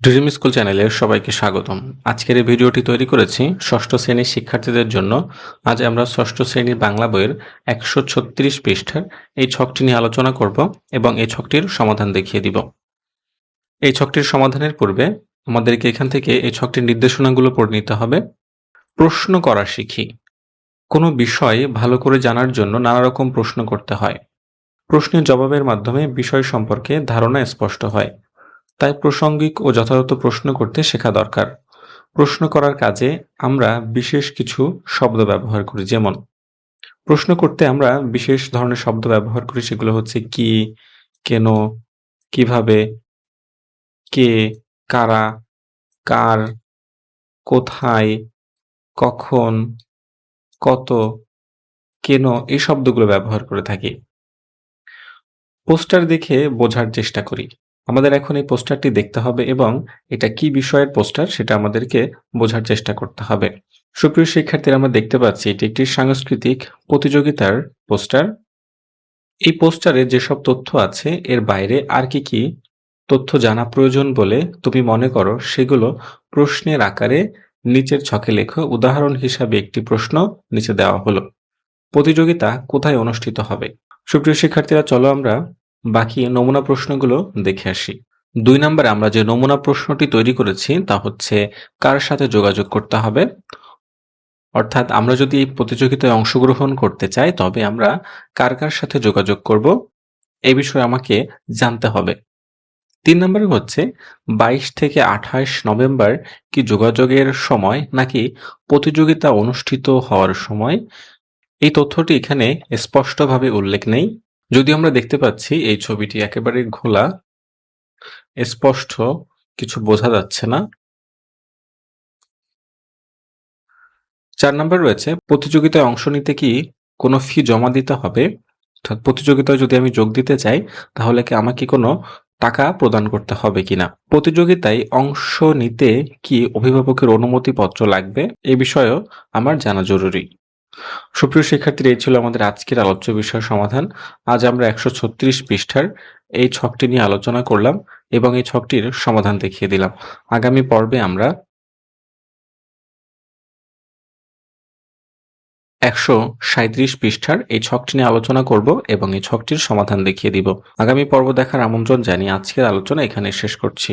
Dream school চ্যানেলে সবাইকে স্বাগতম। আজকের এই ভিডিওটি তৈরি করেছি ষষ্ঠ শ্রেণির শিক্ষার্থীদের জন্য। আজ আমরা ষষ্ঠ শ্রেণির বাংলা বইয়ের একশো ছত্রিশ পৃষ্ঠার এই ছকটি নিয়ে আলোচনা করব এবং এই ছকটির সমাধান দেখিয়ে দিব। এই ছকটির সমাধানের পূর্বে আমাদেরকে এখান থেকে এই ছকটির নির্দেশনাগুলো পড়ে নিতে হবে। প্রশ্ন করা শিখি। কোনো বিষয় ভালো করে জানার জন্য নানা রকম প্রশ্ন করতে হয়। প্রশ্নের জবাবের মাধ্যমে বিষয় সম্পর্কে ধারণা স্পষ্ট হয়। তাই প্রাসঙ্গিক ও যথাযথ প্রশ্ন করতে শেখা দরকার। প্রশ্ন করার কাজে আমরা বিশেষ কিছু শব্দ ব্যবহার করি, যেমন, প্রশ্ন করতে আমরা বিশেষ ধরনের শব্দ ব্যবহার করি, সেগুলো হচ্ছে কি, কেন, কীভাবে, কে, কারা, কার, কোথায়, কখন, কত, কেন, এই শব্দগুলো ব্যবহার করে থাকি। পোস্টার দেখে বোঝার চেষ্টা করি। আমাদের এখন এই পোস্টারটি দেখতে হবে এবং এটা কি বিষয়ের পোস্টার সেটা আমাদেরকে বোঝার চেষ্টা করতে হবে। সুপ্রিয় শিক্ষার্থীরা, আমরা দেখতে পাচ্ছি এটি একটি সাংস্কৃতিক প্রতিযোগিতার পোস্টার। এই পোস্টারে যেসব তথ্য আছে, এর বাইরে আর কি কি তথ্য জানা প্রয়োজন বলে তুমি মনে করো, সেগুলো প্রশ্নের আকারে নিচের ছকে লেখো। উদাহরণ হিসাবে একটি প্রশ্ন নিচে দেওয়া হলো। প্রতিযোগিতা কোথায় অনুষ্ঠিত হবে? সুপ্রিয় শিক্ষার্থীরা, চলো আমরা বাকি নমুনা প্রশ্নগুলো দেখে আসি। দুই নম্বরে আমরা যে নমুনা প্রশ্নটি তৈরি করেছি, তা হচ্ছে কার সাথে যোগাযোগ করতে হবে? অর্থাৎ আমরা যদি এই প্রতিযোগিতায় অংশগ্রহণ করতে চাই, তবে আমরা কার কার সাথে যোগাযোগ করব এই বিষয়ে আমাকে জানতে হবে। তিন নম্বরে হচ্ছে, বাইশ থেকে আঠাশ নভেম্বর কি যোগাযোগের সময় নাকি প্রতিযোগিতা অনুষ্ঠিত হওয়ার সময়? এই তথ্যটি এখানে স্পষ্টভাবে উল্লেখ নেই। যদি আমরা দেখতে পাচ্ছি এই ছবিটি একেবারে ঘোলা, স্পষ্ট, কিছু বোঝা যাচ্ছে না। চার নম্বর রয়েছে, প্রতিযোগিতায় অংশ নিতে কি কোনো ফি জমা দিতে হবে? অর্থাৎ প্রতিযোগিতায় যদি আমি যোগ দিতে চাই, তাহলে কি আমাকে কোনো টাকা প্রদান করতে হবে কিনা? প্রতিযোগিতায় অংশ নিতে কি অভিভাবকের অনুমতিপত্র লাগবে? এ বিষয়েও আমার জানা জরুরি। সুপ্রিয় শিক্ষার্থীরা, এই ছিল আমাদের আজকের আলোচ্য বিষয় সমাধান। আজ আমরা একশো ছত্রিশ পৃষ্ঠার এই ছকটি নিয়ে আলোচনা করলাম এবং এই ছকটির সমাধান দেখিয়ে দিলাম। আগামী পর্বে আমরা একশো সাঁত্রিশ পৃষ্ঠার এই ছকটি নিয়ে আলোচনা করব এবং এই ছকটির সমাধান দেখিয়ে দিব। আগামী পর্ব দেখার আমন্ত্রণ জানিয়ে আজকের আলোচনা এখানে শেষ করছি।